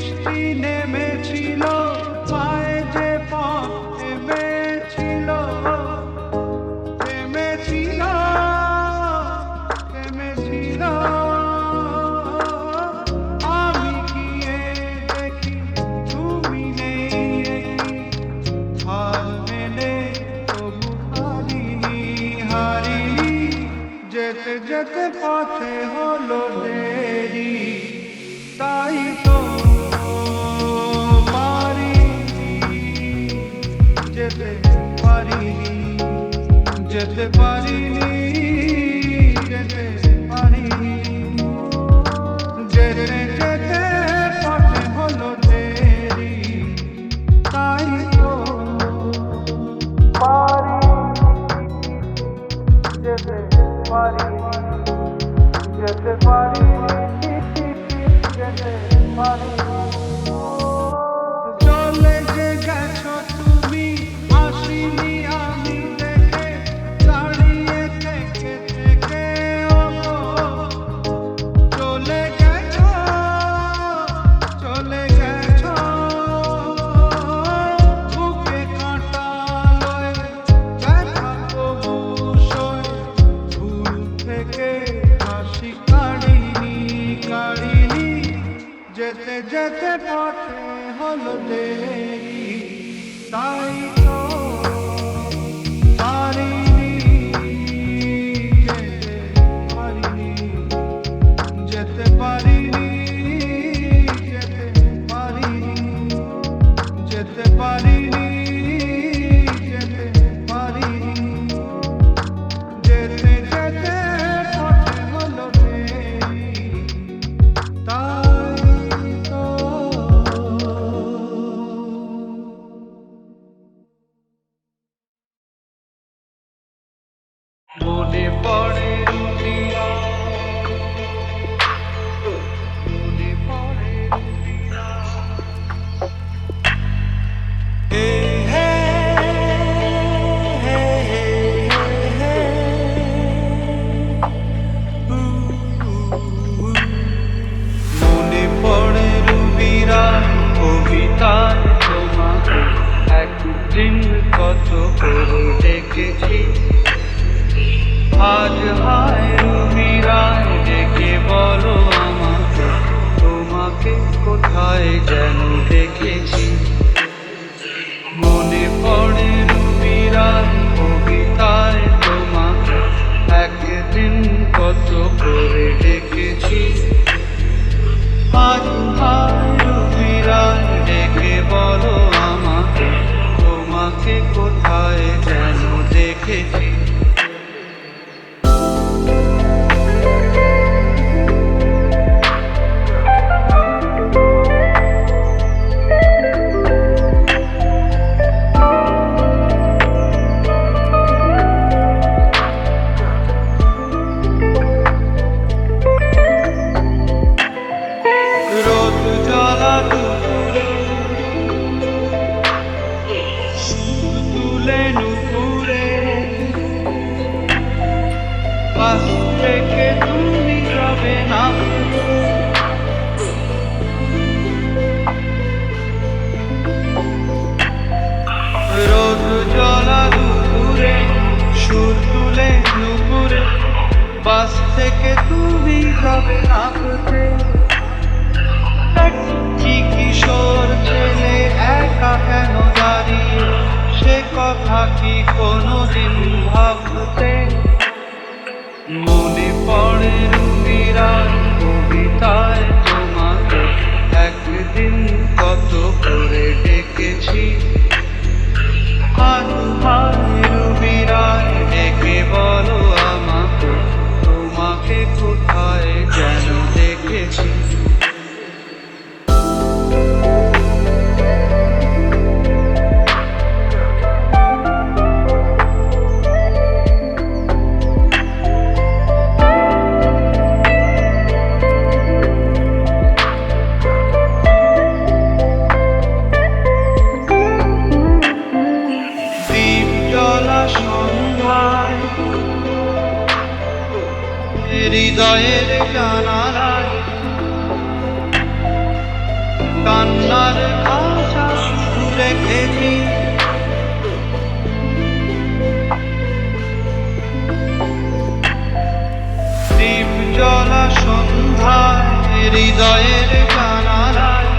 Christine. যেতে পারিনি যেতে পারিনি। cliente. হৃদয়ের জানালায় কান্নার খাঁচা রেখেছি। দীপ জ্বলা সন্ধ্যায় হৃদয়ের জানালায়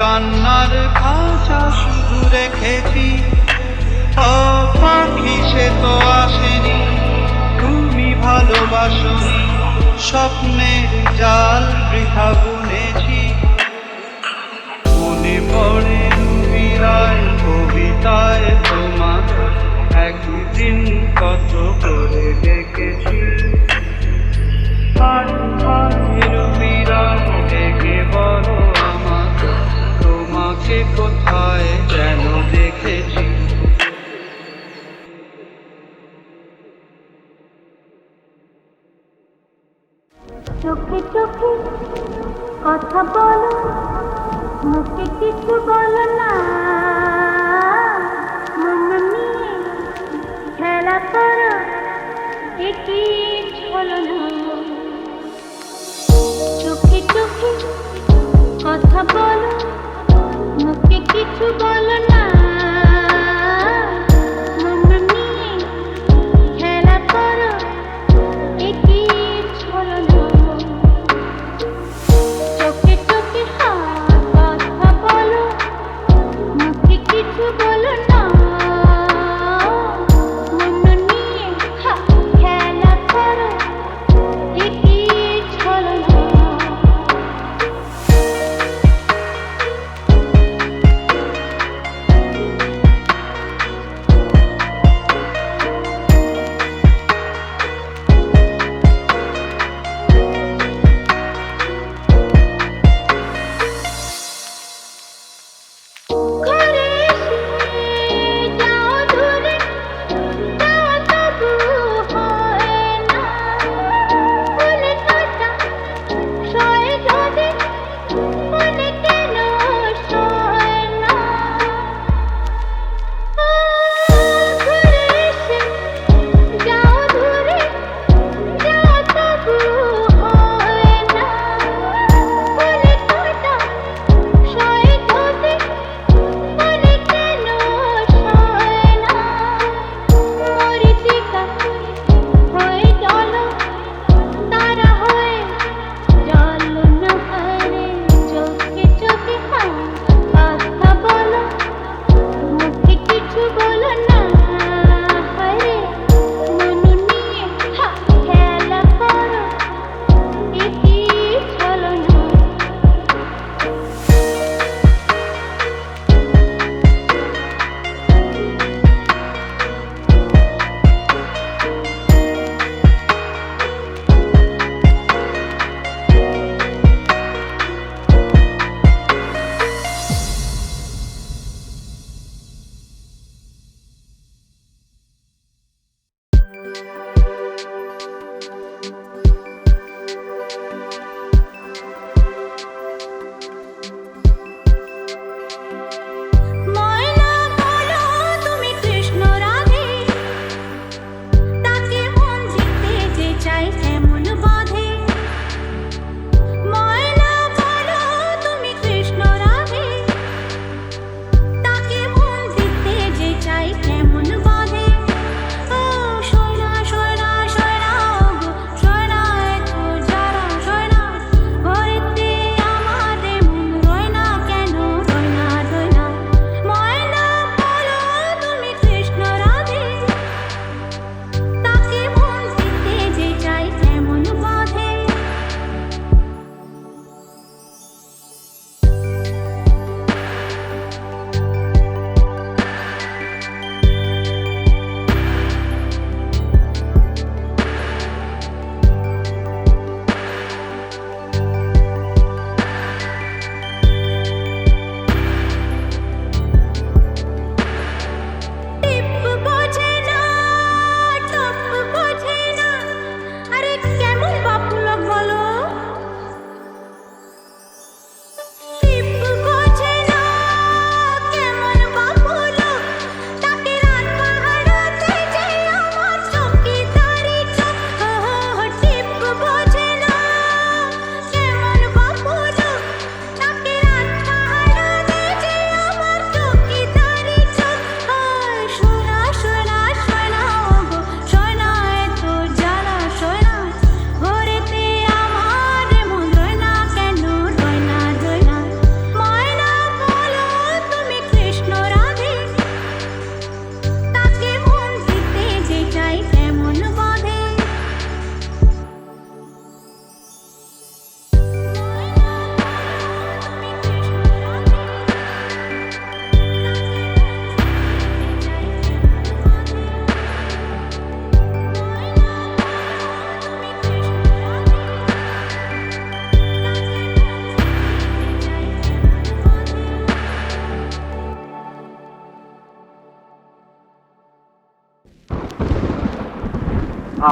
কান্নার খাঁচা শুধু রেখেছি। ও পাখি সে তো আসেনি, তুমি ভালোবাসনি স্বপ্নের জাল বৃথা বুনেছি। মনে পড়ে কবিতায় তোমার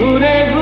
ঘুরে ঘুরে